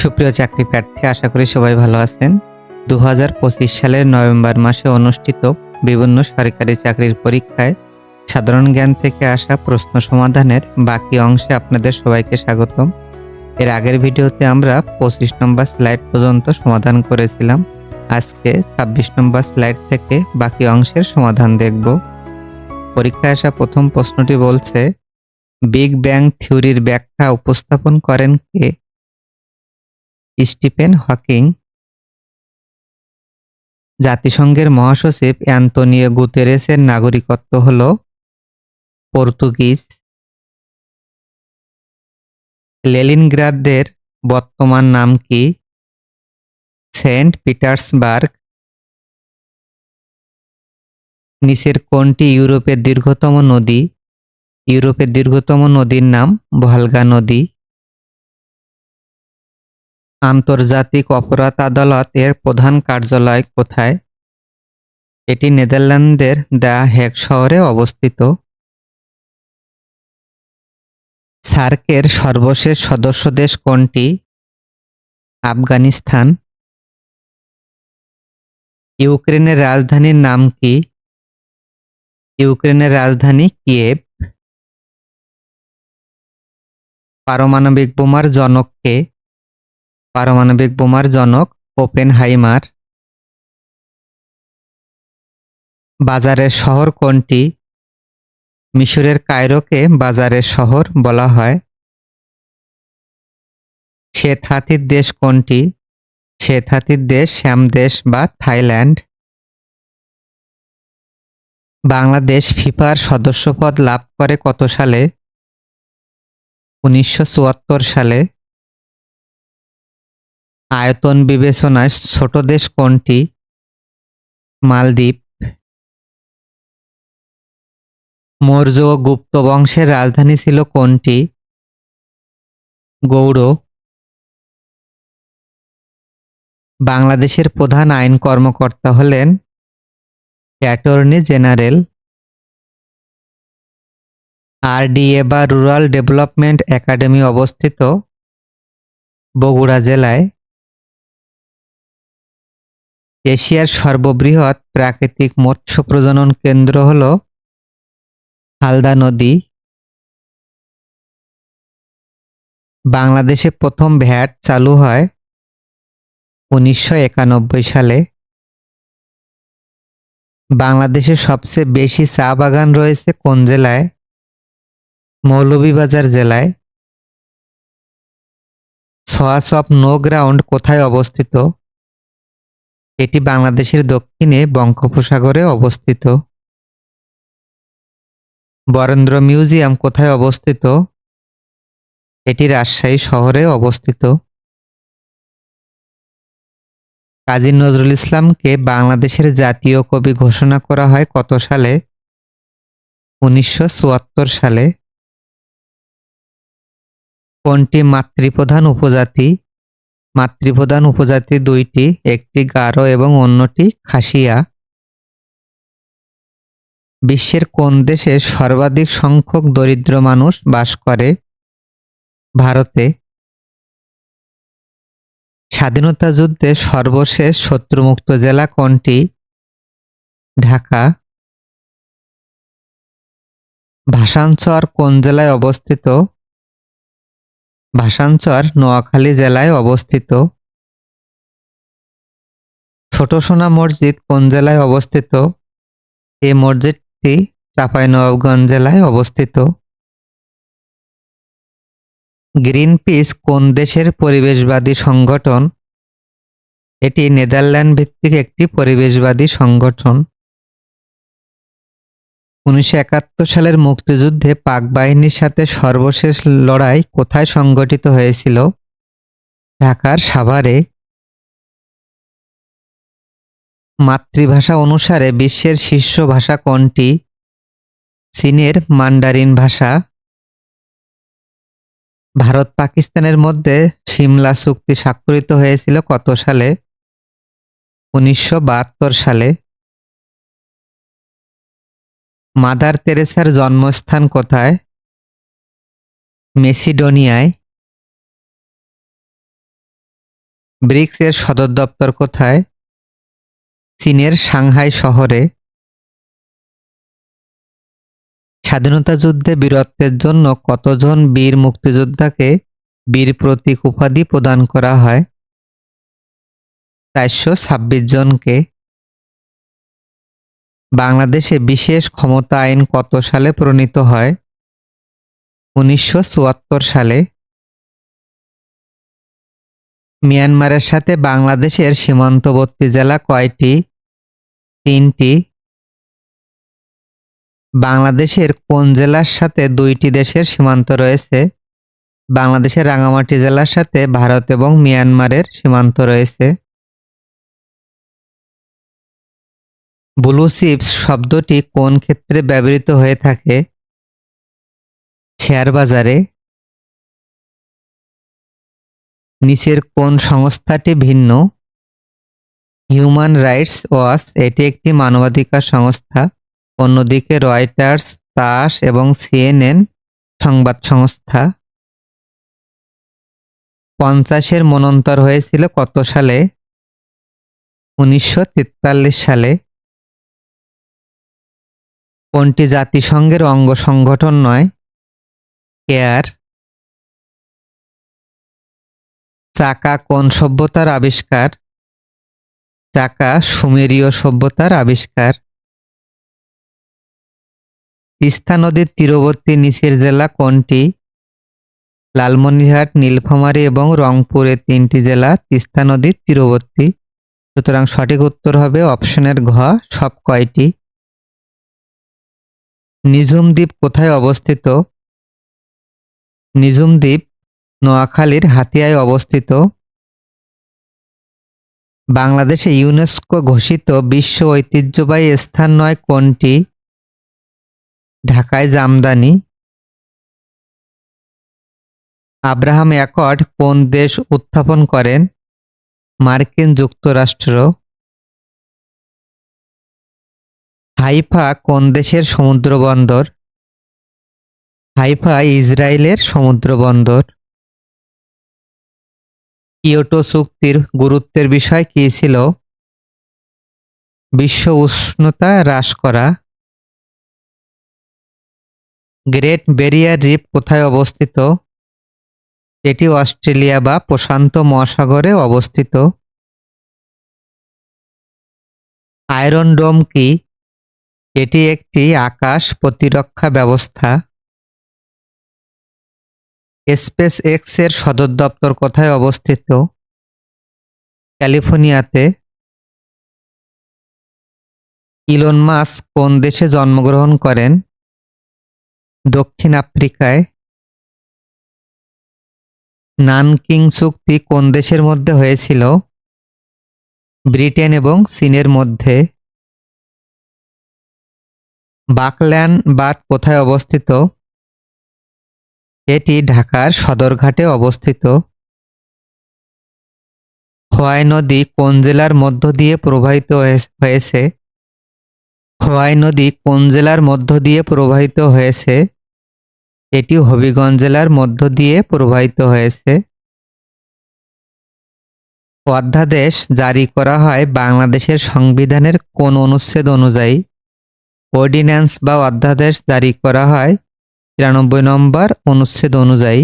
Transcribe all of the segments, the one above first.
সুপ্রিয় চাকরি প্রার্থী, আশা করি সবাই ভালো আছেন। দু হাজার পঁচিশ সালের নভেম্বর মাসে অনুষ্ঠিত বিভিন্ন সরকারি চাকরির পরীক্ষায় সাধারণ জ্ঞান থেকে আসা প্রশ্ন সমাধানের বাকি অংশে আপনাদের সবাইকে স্বাগতম। এর আগের ভিডিওতে আমরা পঁচিশ নম্বর স্লাইড পর্যন্ত সমাধান করেছিলাম। আজকে ছাব্বিশ নম্বর স্লাইড থেকে বাকি অংশের সমাধান দেখব। পরীক্ষায় আসা প্রথম প্রশ্নটি বলছে, বিগ ব্যাং থিওরির ব্যাখ্যা উপস্থাপন করেন কে? Stephen Hawking. জাতিসংঘের মহাসচিব অ্যান্তোনিও গুতেরেসের নাগরিকত্ব হল পর্তুগিজ। লেলিনগ্রাদের বর্তমান নাম কি? Saint Petersburg. নিচের কোনটি ইউরোপের দীর্ঘতম নদী। ইউরোপের দীর্ঘতম নদীর নাম ভলগা নদী। আন্তর্জাতিক অপরাধ আদালত এর প্রধান কার্যালয় কোথায়? এটি নেদারল্যান্ডের দ্য হেগ শহরে অবস্থিত। সার্কের সর্বশেষ সদস্য দেশ কোনটি? আফগানিস্তান। ইউক্রেনের রাজধানীর নাম কি? ইউক্রেনের রাজধানী কিয়েভ। পারমাণবিক বোমার জনককে পারমাণবিক বোমার জনক ওপেনহাইমার বাজারের শহর কোনটি? মিশরের কায়রোকে বাজারের শহর বলা হয়। শ্বেত হাতির দেশ কোনটি? শ্বেত হাতির দেশ শ্যাম দেশ বা থাইল্যান্ড। বাংলাদেশ ফিফার সদস্যপদ লাভ করে কত সালে? উনিশশো চুয়াত্তর সালে। আয়তন বিবেচনায় ছোট দেশ কোনটি? মালদ্বীপ। মৌর্য ও গুপ্ত বংশের রাজধানী ছিল কোনটি? গৌড়। বাংলাদেশের প্রধান আইন কর্মকর্তা হলেন attorney general R D rural development academy অবস্থিত বগুড়া জেলায়। এশিয়ার সর্ববৃহৎ প্রাকৃতিক মৎস্য প্রজনন কেন্দ্র হল হালদা নদী। বাংলাদেশে প্রথম ভ্যাট চালু হয় উনিশশো একানব্বই সালে। বাংলাদেশে সবচেয়ে বেশি চা বাগান রয়েছে কোন জেলায়? মৌলভীবাজার জেলায়। সোয়াস অফ নো গ্রাউন্ড কোথায় অবস্থিত? এটি বাংলাদেশের দক্ষিণে বঙ্গোপসাগরে অবস্থিত। বরেন্দ্র মিউজিয়াম কোথায় অবস্থিত? এটি রাজশাহী শহরে অবস্থিত। কাজী নজরুল ইসলামকে বাংলাদেশের জাতীয় কবি ঘোষণা করা হয় কত সালে? উনিশশো চুয়াত্তর সালে। কোনটি মাতৃপ্রধান উপজাতি? মাতৃপ্রধান উপজাতি দুইটি, একটি গারো এবং অন্যটি খাসিয়া। বিশ্বের কোন দেশে সর্বাধিক সংখ্যক দরিদ্র মানুষ বাস করে? ভারতে। স্বাধীনতা যুদ্ধে সর্বশেষ শত্রুমুক্ত জেলা কোনটি? ঢাকা। ভাষাঞ্চর কোন জেলায় অবস্থিত? ভাষাঞ্চর নোয়াখালী জেলায় অবস্থিত। ছোট সোনা মসজিদ কোন জেলায় অবস্থিত? এই মসজিদটি চাঁপাইনবাবগঞ্জ জেলায় অবস্থিত। গ্রিন পিস কোন দেশের পরিবেশবাদী সংগঠন? এটি নেদারল্যান্ড ভিত্তিক একটি পরিবেশবাদী সংগঠন। উনিশশো একাত্তর সালের মুক্তিযুদ্ধে পাক বাহিনীর সাথে সর্বশেষ লড়াই কোথায় সংগঠিত হয়েছিল? ঢাকার সাভারে। মাতৃভাষা অনুসারে বিশ্বের শীর্ষ ভাষা কোনটি? চীনের মান্ডারিন ভাষা। ভারত পাকিস্তানের মধ্যে সিমলা চুক্তি স্বাক্ষরিত হয়েছিল কত সালে? উনিশশো বাহাত্তর সালে। মাদার তেরেসার জন্মস্থান কোথায়? মেসিডোনিয়ায়। ব্রিক্স এর সদর দপ্তর কোথায়? চীনের সাংহাই শহরে। স্বাধীনতা যুদ্ধে বীরত্বের জন্য কতজন বীর মুক্তিযোদ্ধাকে বীর প্রতীক উপাধি প্রদান করা হয়? চারশো ছাব্বিশ জনকে। বাংলাদেশে বিশেষ ক্ষমতা আইন কত সালে প্রণীত হয়? উনিশশো চুয়াত্তর সালে। মিয়ানমারের সাথে বাংলাদেশের সীমান্তবর্তী জেলা কয়টি? তিনটি। বাংলাদেশের কোন জেলার সাথে দুইটি দেশের সীমান্ত রয়েছে? বাংলাদেশের রাঙামাটি জেলার সাথে ভারত এবং মিয়ানমারের সীমান্ত রয়েছে। ব্লু চিপস শব্দটি কোন ক্ষেত্রে ব্যবহৃত হয়ে থাকে? শেয়ার বাজারে। নিচের কোন সংস্থাটি ভিন্ন? হিউম্যান রাইটস ওয়াচ, এটি একটি মানবাধিকার সংস্থা। অন্যদিকে রয়টার্স, তাস এবং সিএনএন সংবাদ সংস্থা। পঞ্চাশের মনন্তর হয়েছিল কত সালে? উনিশশো তেতাল্লিশ সালে। কোনটি জাতিসংঘের অঙ্গ সংগঠন নয়? কেয়ার চাকা কোন সভ্যতার আবিষ্কার? চাকা সুমেরীয় সভ্যতার আবিষ্কার। তিস্তা নদীর তীরবর্তী নিচের জেলা কোনটি? লালমনিরহাট, নীলফামারী এবং রংপুরের তিনটি জেলা তিস্তা নদীর তীরবর্তী। সুতরাং সঠিক উত্তর হবে অপশনের ঘ, সব কয়টি? নিঝুম দ্বীপ কোথায় অবস্থিত? নিঝুম দ্বীপ নোয়াখালীর হাতিয়ায় অবস্থিত। বাংলাদেশে ইউনেস্কো ঘোষিত বিশ্ব ঐতিহ্যবাহী স্থান নয় কোনটি? ঢাকায় জামদানি। আব্রাহাম অ্যাকর্ড কোন দেশ উত্থাপন করেন? মার্কিন যুক্তরাষ্ট্র। হাইফা কোন দেশের সমুদ্র বন্দর হাইফা ইসরায়েলের সমুদ্র বন্দর কিয়োটো চুক্তির গুরুত্বের বিষয় কী ছিল? বিশ্ব উষ্ণতা হ্রাস করা। গ্রেট ব্যারিয়ার রিফ কোথায় অবস্থিত? এটি অস্ট্রেলিয়া বা প্রশান্ত মহাসাগরে অবস্থিত। আয়রন ডোম কি? এটি একটি আকাশ প্রতিরক্ষা ব্যবস্থা। স্পেস এক্সের সদর দপ্তর কোথায় অবস্থিত? ক্যালিফোর্নিয়াতে। ইলন মাস্ক কোন দেশে জন্মগ্রহণ করেন? দক্ষিণ আফ্রিকায়। নানকিং চুক্তি কোন দেশের মধ্যে হয়েছিল? ব্রিটেন এবং চীনের মধ্যে। বাকল্যান্ড বাদ কোথায় অবস্থিত? এটি ঢাকার সদরঘাটে অবস্থিত। খোয়াই নদী কোন জেলার মধ্য দিয়ে প্রবাহিত হয়েছে? খোয়াই নদী কোন জেলার মধ্য দিয়ে প্রবাহিত হয়েছে? এটি হবিগঞ্জ জেলার মধ্য দিয়ে প্রবাহিত হয়েছে। অধ্যাদেশ জারি করা হয় বাংলাদেশের সংবিধানের কোন অনুচ্ছেদ অনুযায়ী। অর্ডিন্যান্স বা অধ্যাদেশ জারি করা হয়। তিরানব্বই নম্বর অনুচ্ছেদ অনুযায়ী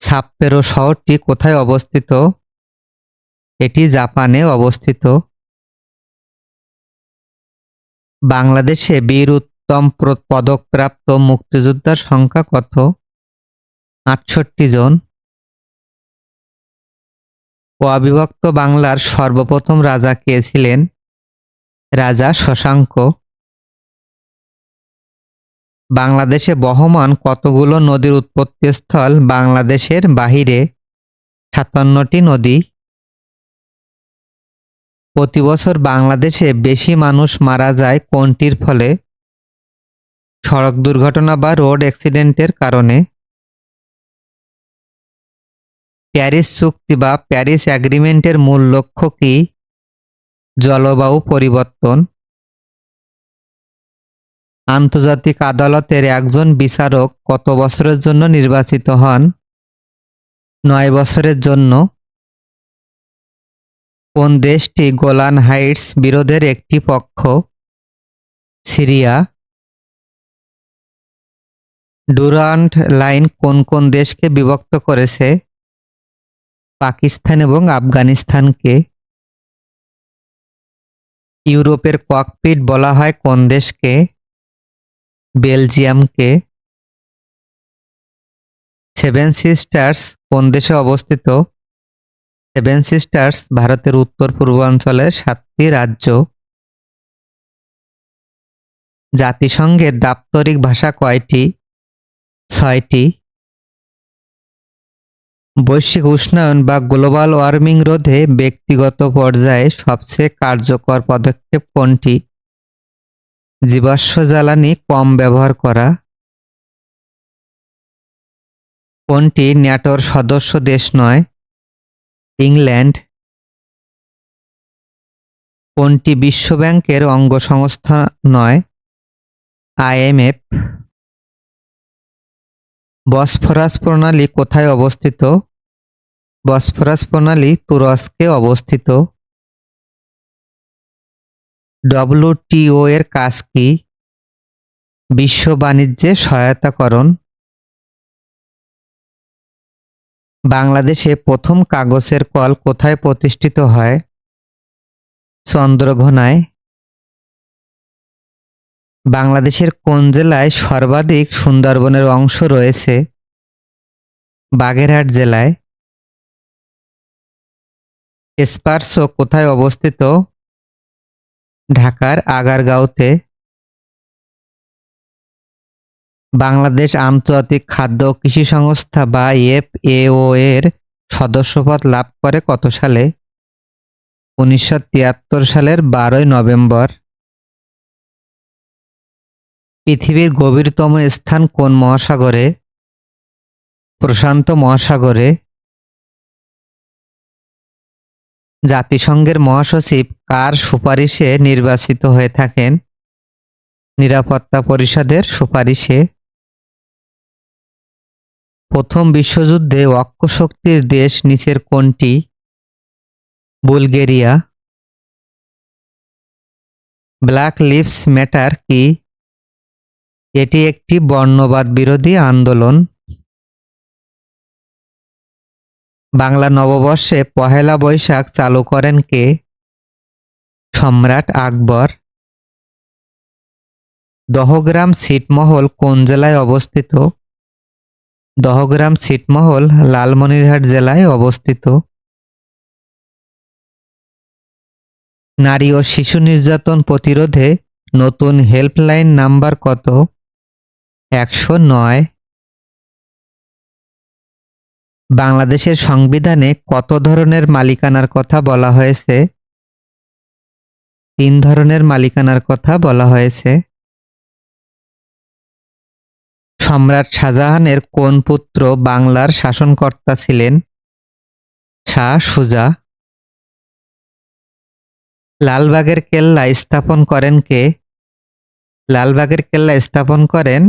ছাপ্পেরো শহরটি কোথায় অবস্থিত? এটি জাপানে অবস্থিত। বাংলাদেশে বীর উত্তম পদকপ্রাপ্ত মুক্তিযোদ্ধার সংখ্যা কত? আটষট্টি জন। অবিভক্ত বাংলার সর্বপ্রথম রাজা কে ছিলেন? রাজা শশাঙ্ক, বাংলাদেশে বহমান কতগুলো নদীর উৎপত্তিস্থল বাংলাদেশের বাহিরে? সাতান্নটি নদী। প্রতি বছর বাংলাদেশে বেশি মানুষ মারা যায় কোনটির ফলে? সড়ক দুর্ঘটনা বা রোড অ্যাক্সিডেন্টের কারণে? প্যারিস চুক্তি বা প্যারিস অ্যাগ্রিমেন্টের মূল লক্ষ্য কি? জলবায়ু পরিবর্তন। আন্তর্জাতিক আদালতের একজন বিচারক কত বছরের জন্য নির্বাচিত হন? নয় বছরের জন্য। কোন দেশটি গোলান হাইটস বিরোধের একটি পক্ষ? সিরিয়া। ডুরান্ট লাইন কোন কোন দেশকে বিভক্ত করেছে? পাকিস্তান এবং আফগানিস্তানকে। ইউরোপের ককপিট বলা হয় কোন দেশকে? বেলজিয়ামকে। সেভেন সিস্টার্স কোন দেশে অবস্থিত? সেভেন সিস্টার্স ভারতের উত্তর পূর্বাঞ্চলের সাতটি রাজ্য। জাতিসংঘের দাপ্তরিক ভাষা কয়টি? ছয়টি। বৈশ্বিক উষ্ণায়ন বা গ্লোবাল ওয়ার্মিং রোধে ব্যক্তিগত পর্যায়ে সবচেয়ে কার্যকর পদক্ষেপ কোনটি? জীবাশ্ম জ্বালানি কম ব্যবহার করা। কোনটি ন্যাটোর সদস্য দেশ নয়? ইংল্যান্ড। কোনটি বিশ্বব্যাংকের অঙ্গ সংস্থা নয়? আইএমএফ। বসফরাস প্রণালী কোথায় অবস্থিত? বসফরাস প্রণালী তুরস্কে অবস্থিত। ডব্লিউটিও এর কাজ কি? বিশ্ব বাণিজ্যে সহায়তাকরণ। বাংলাদেশে প্রথম কাগজের কল কোথায় প্রতিষ্ঠিত হয়? চন্দ্রঘোনায়। বাংলাদেশের কোন জেলায় সর্বাধিক সুন্দরবনের অংশ রয়েছে? বাগেরহাট জেলায়। এসপার্সো কোথায় অবস্থিত? ঢাকার আগারগাঁওতে। বাংলাদেশ আন্তর্জাতিক খাদ্য কৃষি সংস্থা বা এফএও এর সদস্যপদ লাভ করে কত সালে? উনিশশো তিয়াত্তর সালের বারোই নভেম্বর। পৃথিবীর গভীরতম স্থান কোন মহাসাগরে? প্রশান্ত মহাসাগরে। জাতিসংঘের মহাসচিব কার সুপারিশে নির্বাচিত হয়ে থাকেন? নিরাপত্তা পরিষদের সুপারিশে। প্রথম বিশ্বযুদ্ধে অক্ষ শক্তির দেশ নিচের কোনটি? বুলগেরিয়া। ব্ল্যাক লিভস ম্যাটার কি? এটি একটি বর্ণবাদ বিরোধী আন্দোলন। বাংলা নববর্ষে পহেলা বৈশাখ চালু করেন কে? সম্রাট আকবর। দহগ্রাম ছিটমহল কোন জেলায় অবস্থিত? দহগ্রাম ছিটমহল লালমনিরহাট জেলায় অবস্থিত। নারী ও শিশু নির্যাতন প্রতিরোধে নতুন হেল্পলাইন নাম্বার কত? একশো নয়। বাংলাদেশের সংবিধানে কত ধরনের মালিকানার কথা বলা হয়েছে? তিন ধরনের মালিকানার কথা বলা হয়েছে। সম্রাট শাহজাহানের কোন পুত্র বাংলার শাসনকর্তা ছিলেন? শাহ সুজা। লালবাগের কেল্লা স্থাপন করেন কে? লালবাগের কেল্লা স্থাপন করেন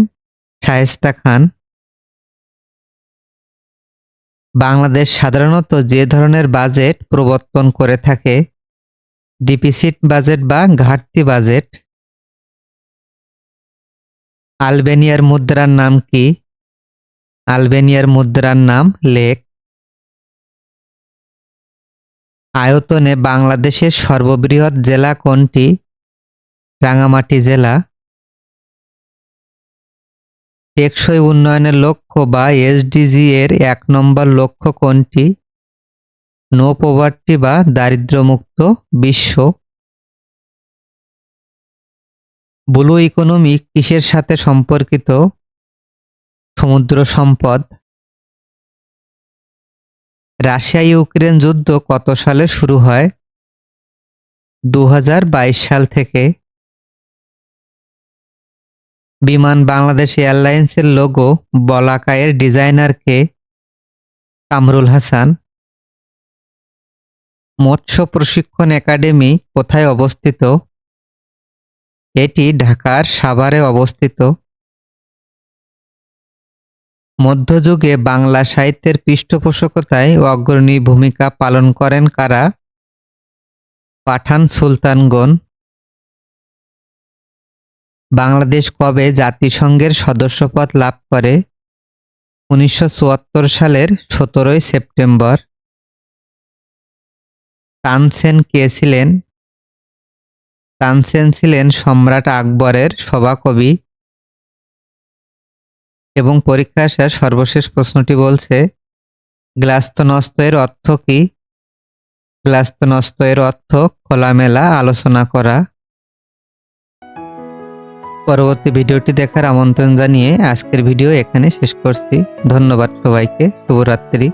শায়েস্তা খান। বাংলাদেশ সাধারণত যে ধরনের বাজেট প্রবর্তন করে থাকে, ডিপিসিট বাজেট বা ঘাটতি বাজেট। আলবেনিয়ার মুদ্রার নাম কি? আলবেনিয়ার মুদ্রার নাম লেক। আয়তনে বাংলাদেশের সর্ববৃহৎ জেলা কোনটি? রাঙামাটি জেলা। টেকসই উন্নয়নের লক্ষ্য বা এসডিজি এর এক নম্বর লক্ষ্য কোনটি? নো পোভার্টি বা দারিদ্র্যমুক্ত বিশ্ব। ব্লু ইকোনমি কিসের সাথে সম্পর্কিত? সমুদ্র সম্পদ। রাশিয়া ইউক্রেন যুদ্ধ কত সালে শুরু হয়? দু হাজার বাইশ সাল থেকে। বিমান বাংলাদেশ এয়ারলাইন্সের লোগো বলাকায়ের ডিজাইনারকে কামরুল হাসান। মৎস্য প্রশিক্ষণ একাডেমি কোথায় অবস্থিত? এটি ঢাকার সাভারে অবস্থিত। মধ্যযুগে বাংলা সাহিত্যের পৃষ্ঠপোষকতায় অগ্রণী ভূমিকা পালন করেন কারা? পাঠান সুলতানগণ। বাংলাদেশ কবে জাতিসংঘের সদস্যপদ লাভ করে? উনিশশো চুয়াত্তর সালের সতেরোই সেপ্টেম্বর। তানসেন কে ছিলেন? তানসেন ছিলেন সম্রাট আকবরের সভাকবি। এবং পরীক্ষা আসার সর্বশেষ প্রশ্নটি বলছে গ্লাস্তনস্ত এর অর্থ কি? গ্লাস্তনস্ত এর অর্থ খোলামেলা আলোচনা করা। পরবর্তী ভিডিওটি দেখার আমন্ত্রণ জানিয়ে আজকের ভিডিও এখানে শেষ করছি। ধন্যবাদ সবাইকে। শুভরাত্রি।